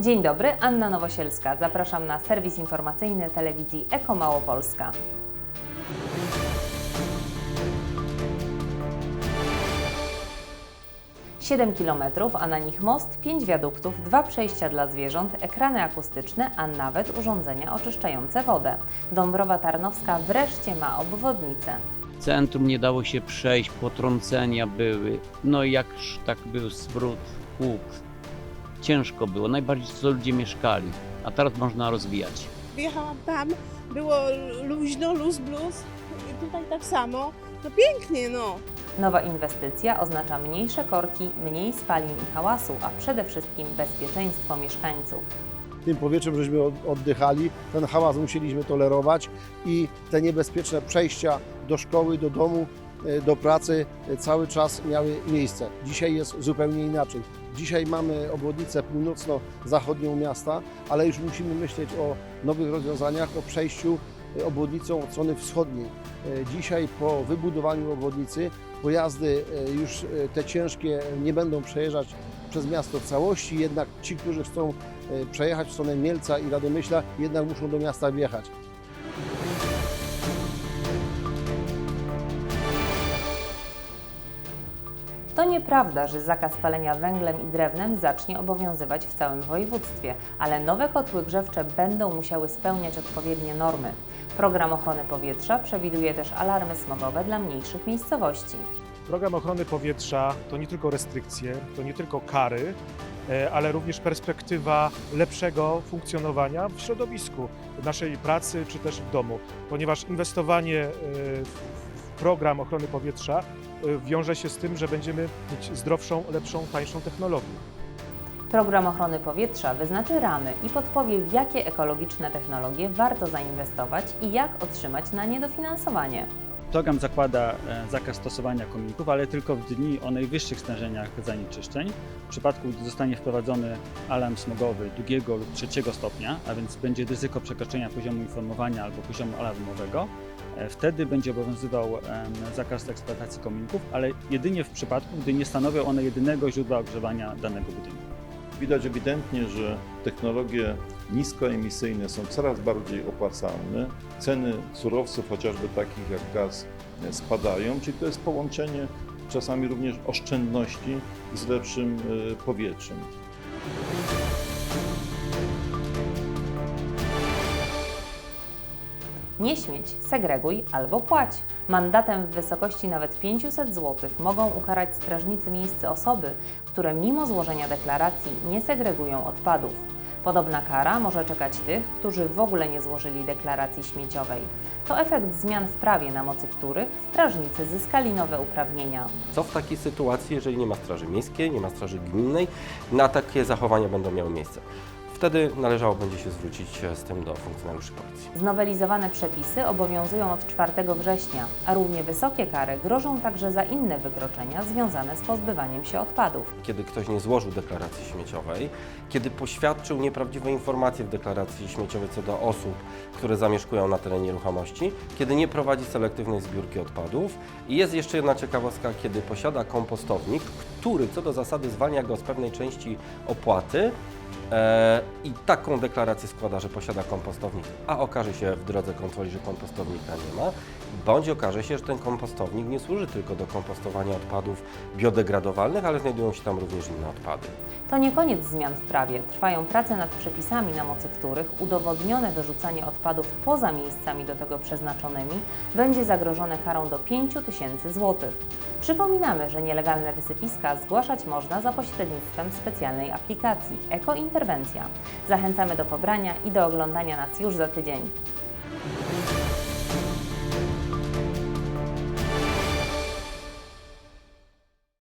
Dzień dobry, Anna Nowosielska. Zapraszam na serwis informacyjny telewizji Eko Małopolska. Siedem kilometrów, a na nich most, pięć wiaduktów, dwa przejścia dla zwierząt, ekrany akustyczne, a nawet urządzenia oczyszczające wodę. Dąbrowa Tarnowska wreszcie ma obwodnicę. centrum nie dało się przejść, potrącenia były. No i jakż tak był smród, huk. Ciężko było, najbardziej co ludzie mieszkali. A teraz można rozwijać. Wjechałam tam, było luźno, luz blues i tutaj tak samo. No pięknie, no. Nowa inwestycja oznacza mniejsze korki, mniej spalin i hałasu, a przede wszystkim bezpieczeństwo mieszkańców. tym powietrzem żeśmy od- oddychali, ten hałas musieliśmy tolerować i te niebezpieczne przejścia do szkoły, do domu, e, do pracy e, cały czas miały miejsce. Dzisiaj jest zupełnie inaczej. Dzisiaj mamy obwodnicę północno-zachodnią miasta, ale już musimy myśleć o nowych rozwiązaniach, o przejściu e, obwodnicą od strony wschodniej. E, Dzisiaj po wybudowaniu obwodnicy pojazdy e, już te ciężkie nie będą przejeżdżać przez miasto w całości, jednak ci, którzy chcą przejechać w stronę Mielca i Radomyśla, jednak muszą do miasta wjechać. To nieprawda, że zakaz palenia węglem i drewnem zacznie obowiązywać w całym województwie, ale nowe kotły grzewcze będą musiały spełniać odpowiednie normy. Program ochrony powietrza przewiduje też alarmy smogowe dla mniejszych miejscowości. Program ochrony powietrza to nie tylko restrykcje, to nie tylko kary, e, ale również perspektywa lepszego funkcjonowania w środowisku, naszej pracy czy też w domu, ponieważ inwestowanie e, w program ochrony powietrza wiąże się z tym, że będziemy mieć zdrowszą, lepszą, tańszą technologię. Program ochrony powietrza wyznaczy ramy i podpowie, w jakie ekologiczne technologie warto zainwestować i jak otrzymać na nie dofinansowanie. Program zakłada e, zakaz stosowania kominków, ale tylko w dni o najwyższych stężeniach zanieczyszczeń. W przypadku, gdy zostanie wprowadzony alarm smogowy drugiego lub trzeciego stopnia, a więc będzie ryzyko przekroczenia poziomu informowania albo poziomu alarmowego, e, wtedy będzie obowiązywał zakaz eksploatacji kominków, ale jedynie w przypadku, gdy nie stanowią one jedynego źródła ogrzewania danego budynku. Widać ewidentnie, że technologie niskoemisyjne są coraz bardziej opłacalne. Ceny surowców, chociażby takich jak gaz, e, spadają, czyli to jest połączenie czasami również oszczędności z lepszym e, powietrzem. Nie śmieć, segreguj albo płać. Mandatem w wysokości nawet 500 zł mogą ukarać strażnicy miejsce osoby, które mimo złożenia deklaracji nie segregują odpadów. Podobna kara może czekać tych, którzy w ogóle nie złożyli deklaracji śmieciowej. To efekt zmian w prawie, na mocy których strażnicy zyskali nowe uprawnienia. Co w takiej sytuacji, jeżeli nie ma straży miejskiej, nie ma straży gminnej, na takie zachowania będą miały miejsce? Wtedy należało będzie się zwrócić e, z tym do funkcjonariuszy policji. Znowelizowane przepisy obowiązują od 4 września, a równie wysokie kary grożą także za inne wykroczenia związane z pozbywaniem się odpadów. Kiedy ktoś nie złożył deklaracji śmieciowej, kiedy poświadczył nieprawdziwe informacje w deklaracji śmieciowej co do osób, które zamieszkują na terenie nieruchomości, kiedy nie prowadzi selektywnej zbiórki odpadów i jest jeszcze jedna ciekawostka, kiedy posiada kompostownik, który co do zasady zwalnia go z pewnej części opłaty, E, I taką deklarację składa, że posiada kompostownik, a okaże się w drodze kontroli, że kompostownika nie ma, bądź okaże się, że ten kompostownik nie służy tylko do kompostowania odpadów biodegradowalnych, ale znajdują się tam również inne odpady. To nie koniec zmian w prawie. Trwają prace nad przepisami, na mocy których udowodnione wyrzucanie odpadów poza miejscami do tego przeznaczonymi będzie zagrożone karą do 5 tysięcy złotych. Przypominamy, że nielegalne wysypiska zgłaszać można za pośrednictwem specjalnej aplikacji Ekointerwencja. Zachęcamy do pobrania i do oglądania nas już za tydzień.